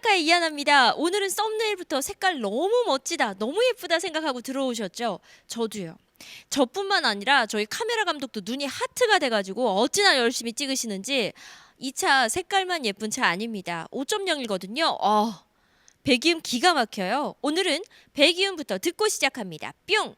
스타카의 이하나입니다. 오늘은 썸네일부터 색깔 너무 멋지다, 너무 예쁘다 생각하고 들어오셨죠? 저도요. 저뿐만 아니라 저희 카메라 감독도 눈이 하트가 돼가지고 어찌나 열심히 찍으시는지 이 차 색깔만 예쁜 차 아닙니다. 5.0이거든요. 어, 배기음 기가 막혀요. 오늘은 배기음부터 듣고 시작합니다. 뿅!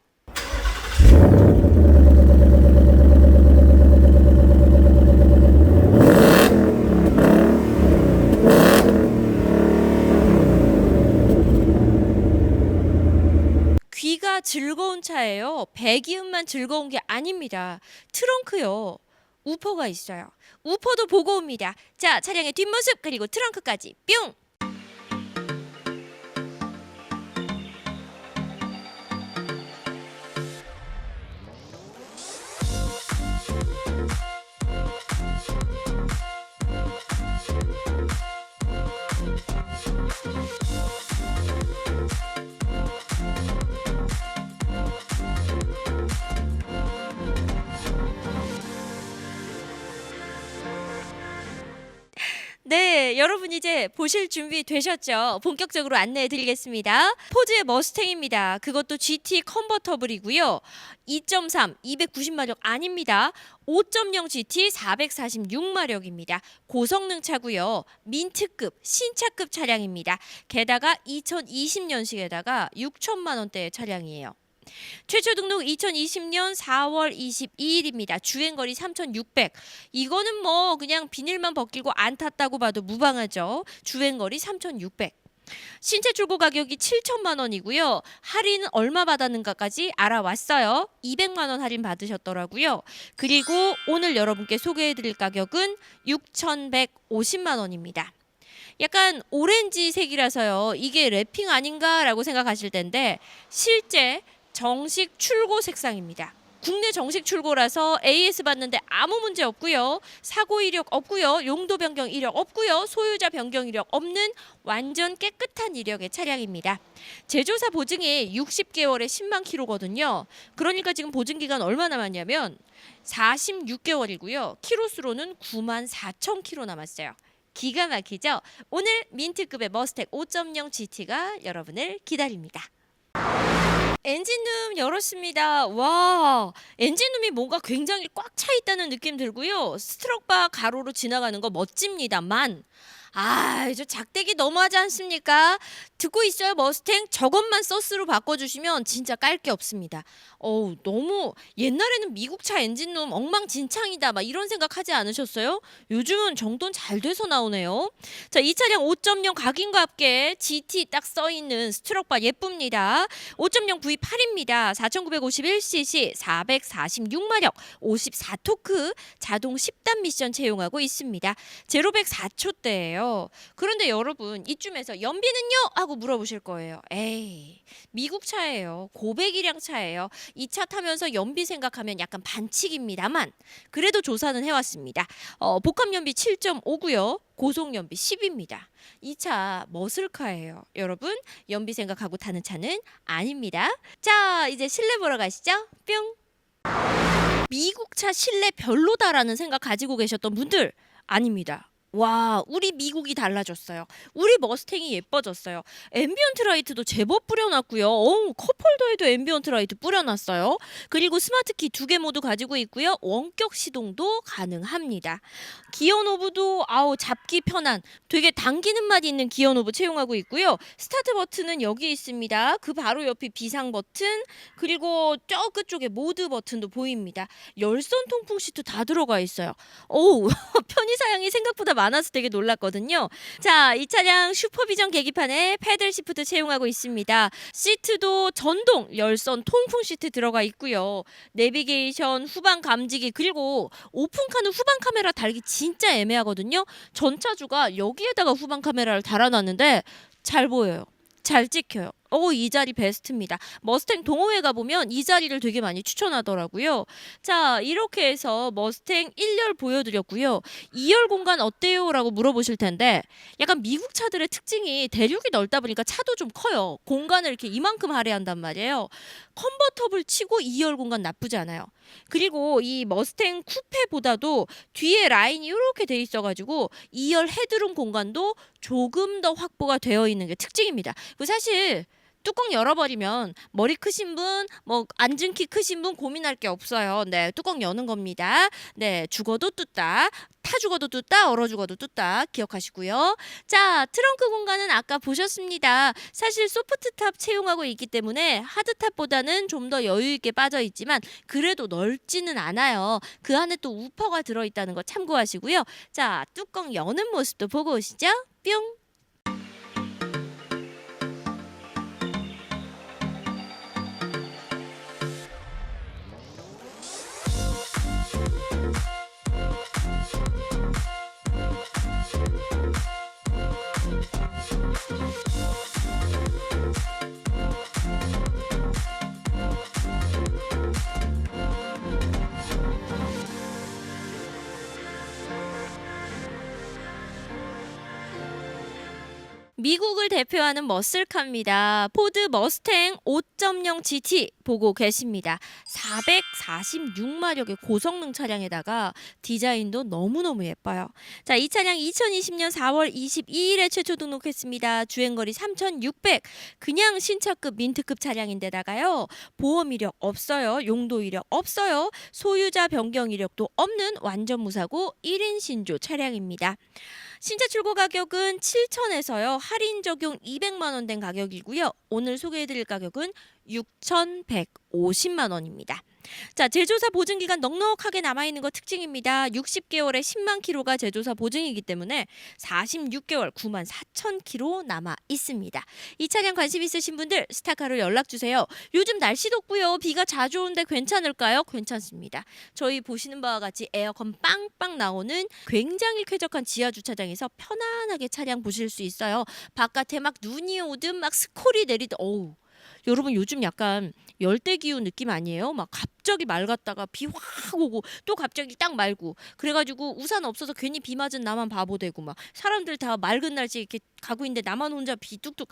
귀가 즐거운 차예요. 배기음만 즐거운 게 아닙니다. 트렁크요. 우퍼가 있어요. 우퍼도 보고 옵니다. 자, 차량의 뒷모습 그리고 트렁크까지 뿅! 여러분 이제 보실 준비 되셨죠? 본격적으로 안내해 드리겠습니다. 포즈의 머스탱입니다. 그것도 GT 컨버터블이고요. 2.3 290마력 아닙니다. 5.0 GT 446마력입니다. 고성능 차고요. 민트급 신차급 차량입니다. 게다가 2020년식에다가 6천만 원대의 차량이에요. 최초 등록 2020년 4월 22일입니다. 주행거리 3,600. 이거는 뭐 그냥 비닐만 벗기고 안 탔다고 봐도 무방하죠. 주행거리 3,600. 신체 출고 가격이 7천만 원이고요. 할인은 얼마 받았는가까지 알아왔어요. 200만 원 할인 받으셨더라고요. 그리고 오늘 여러분께 소개해 드릴 가격은 6,150만 원입니다. 약간 오렌지색이라서요. 이게 랩핑 아닌가라고 생각하실 텐데 실제 정식 출고 색상입니다. 국내 정식 출고라서 AS 받는데 아무 문제 없고요. 사고 이력 없고요. 용도 변경 이력 없고요. 소유자 변경 이력 없는 완전 깨끗한 이력의 차량입니다. 제조사 보증이 60개월에 10만 킬로거든요. 그러니까 지금 보증 기간 얼마 남았냐면 46개월이고요. 키로수로는 9만 4천 킬로 남았어요. 기가 막히죠? 오늘 민트급의 머스텍 5.0 GT가 여러분을 기다립니다. 엔진룸 열었습니다. 와, 엔진룸이 뭔가 굉장히 꽉 차 있다는 느낌 들고요. 스트럭바 가로로 지나가는 거 멋집니다만, 아, 저 작대기 너무하지 않습니까? 듣고 있어요, 머스탱? 저것만 서스로 바꿔주시면 진짜 깔 게 없습니다. 어우, 너무 옛날에는 미국차 엔진룸 엉망진창이다, 막 이런 생각하지 않으셨어요? 요즘은 정돈 잘 돼서 나오네요. 자, 이 차량 5.0 각인과 함께 GT 딱 써 있는 스트럭바 예쁩니다. 5.0 V8입니다. 4,951cc, 446마력, 54토크, 자동 10단 미션 채용하고 있습니다. 제로백 4초대예요. 그런데 여러분 이쯤에서 연비는요 하고 물어보실 거예요. 에이 미국 차예요. 고배기량 차예요. 이 차 타면서 연비 생각하면 약간 반칙입니다만 그래도 조사는 해왔습니다. 어, 복합 연비 7.5고요. 고속 연비 10입니다. 이 차 머슬카예요. 여러분 연비 생각하고 타는 차는 아닙니다. 자 이제 실내 보러 가시죠. 뿅. 미국 차 실내 별로다라는 생각 가지고 계셨던 분들 아닙니다. 와, 우리 미국이 달라졌어요. 우리 머스탱이 예뻐졌어요. 앰비언트 라이트도 제법 뿌려놨고요. 어우, 컵홀더에도 앰비언트 라이트 뿌려놨어요. 그리고 스마트키 두 개 모두 가지고 있고요. 원격 시동도 가능합니다. 기어 노브도 아우 잡기 편한 되게 당기는 맛이 있는 기어 노브 채용하고 있고요. 스타트 버튼은 여기 있습니다. 그 바로 옆이 비상 버튼 그리고 저 끝쪽에 모드 버튼도 보입니다. 열선 통풍 시트 다 들어가 있어요. 오 편의 사양이 생각보다 많 아서 되게 놀랐거든요. 자, 이 차량 슈퍼비전 계기판에 패들 시프트 채용하고 있습니다. 시트도 전동 열선 통풍 시트 들어가 있고요. 내비게이션 후방 감지기 그리고 오픈카는 후방 카메라 달기 진짜 애매하거든요. 전차주가 여기에다가 후방 카메라를 달아놨는데 잘 보여요. 잘 찍혀요. 어, 이 자리 베스트입니다. 머스탱 동호회 가보면 이 자리를 되게 많이 추천하더라고요. 자, 이렇게 해서 머스탱 1열 보여드렸고요. 2열 공간 어때요? 라고 물어보실 텐데 약간 미국 차들의 특징이 대륙이 넓다 보니까 차도 좀 커요. 공간을 이렇게 이만큼 할애한단 말이에요. 컨버터블 치고 2열 공간 나쁘지 않아요. 그리고 이 머스탱 쿠페보다도 뒤에 라인이 이렇게 돼 있어가지고 2열 헤드룸 공간도 조금 더 확보가 되어 있는 게 특징입니다. 그 사실 뚜껑 열어버리면 머리 크신 분, 뭐 앉은 키 크신 분 고민할 게 없어요. 네, 뚜껑 여는 겁니다. 네, 죽어도 뚜따, 타 죽어도 뚜따, 얼어 죽어도 뚜따 기억하시고요. 자, 트렁크 공간은 아까 보셨습니다. 사실 소프트탑 채용하고 있기 때문에 하드탑보다는 좀 더 여유 있게 빠져 있지만 그래도 넓지는 않아요. 그 안에 또 우퍼가 들어 있다는 거 참고하시고요. 자, 뚜껑 여는 모습도 보고 오시죠. 뿅. 미국을 대표하는 머슬카입니다. 포드 머스탱 5.0 GT 보고 계십니다. 446마력의 고성능 차량에다가 디자인도 너무너무 예뻐요. 자, 이 차량 2020년 4월 22일에 최초 등록했습니다. 주행거리 3,600. 그냥 신차급 민트급 차량인데다가요. 보험 이력 없어요. 용도 이력 없어요. 소유자 변경 이력도 없는 완전 무사고 1인 신조 차량입니다. 신차 출고 가격은 7천에서요. 할인 적용 200만 원 된 가격이고요. 오늘 소개해드릴 가격은 6,150만 원입니다. 자, 제조사 보증 기간 넉넉하게 남아 있는 거 특징입니다. 60개월에 10만 킬로가 제조사 보증이기 때문에 46개월 9만 4천 킬로 남아 있습니다. 이 차량 관심 있으신 분들 스타카로 연락 주세요. 요즘 날씨 덥고요. 비가 자주 오는데 괜찮을까요? 괜찮습니다. 저희 보시는 바와 같이 에어컨 빵빵 나오는 굉장히 쾌적한 지하 주차장에서 편안하게 차량 보실 수 있어요. 바깥에 막 눈이 오든 막 스콜이 내리든 어우 여러분 요즘 약간 열대 기후 느낌 아니에요? 막 갑자기 맑았다가 비 확 오고 또 갑자기 딱 말고 그래가지고 우산 없어서 괜히 비 맞은 나만 바보 되고 막 사람들 다 맑은 날씨 이렇게 가고 있는데 나만 혼자 비 뚝뚝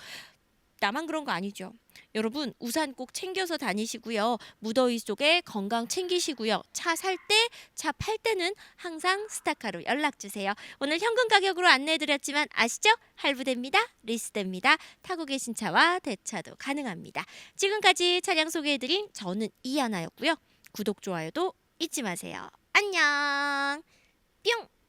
나만 그런 거 아니죠. 여러분 우산 꼭 챙겨서 다니시고요. 무더위 속에 건강 챙기시고요. 차 살 때, 차 팔 때는 항상 스타카로 연락 주세요. 오늘 현금 가격으로 안내해 드렸지만 아시죠? 할부됩니다. 리스됩니다. 타고 계신 차와 대차도 가능합니다. 지금까지 차량 소개해 드린 저는 이하나였고요. 구독 좋아요도 잊지 마세요. 안녕. 뿅.